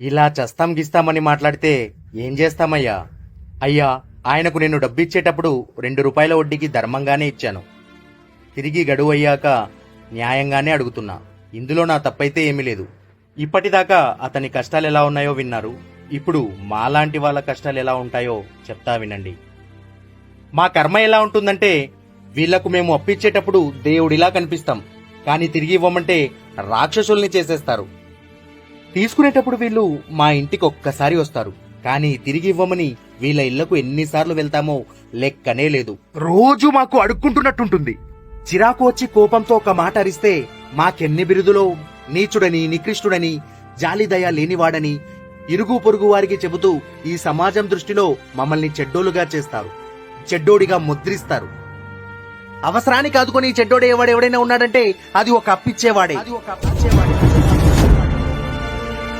ఇలా చస్తాం గిస్తామని మాట్లాడితే ఏం చేస్తామయ్యా? అయ్యా ఆయనకు నేను డబ్బిచ్చేటప్పుడు రెండు రూపాయల వడ్డీకి ధర్మంగానే ఇచ్చాను. తిరిగి గడువు అయ్యాక న్యాయంగానే అడుగుతున్నా. ఇందులో నా తప్పైతే ఏమీ లేదు. ఇప్పటిదాకా అతని కష్టాలు ఎలా ఉన్నాయో విన్నారు. ఇప్పుడు మాలాంటి వాళ్ళ కష్టాలు ఎలా ఉంటాయో చెప్తా వినండి. మా కర్మ ఎలా ఉంటుందంటే వీళ్ళకు మేము అప్పిచ్చేటప్పుడు దేవుడిలా కనిపిస్తాం. కానీ తిరిగి ఇవ్వమంటే రాక్షసుల్ని చేసేస్తారు. తీసుకునేటప్పుడు వీళ్ళు మా ఇంటికి ఒక్కసారి వస్తారు. కానీ తిరిగి ఇవ్వమని వీళ్ళ ఇళ్ళకు ఎన్నిసార్లు వెళ్తామో లెక్కనే లేదు. రోజు మాకు అడుక్కుంటున్నట్టుంటుంది. చిరాకు వచ్చి కోపంతో ఒక మాట అరిస్తే మాకెన్ని బిరుదులో? నీచుడని నికృష్టుడని జాలిదయ లేనివాడని ఇరుగు పొరుగు వారికి చెబుతూ ఈ సమాజం దృష్టిలో మమ్మల్ని చెడ్డోలుగా చేస్తారు. చెడ్డోడిగా ముద్రిస్తారు. అవసరానికి ఆదుకొని చెడ్డోడు ఎవడెవడైనా ఉన్నాడంటే అది ఒక అప్పిచ్చేవాడే. అది ఒక అప్పిచ్చేవాడే.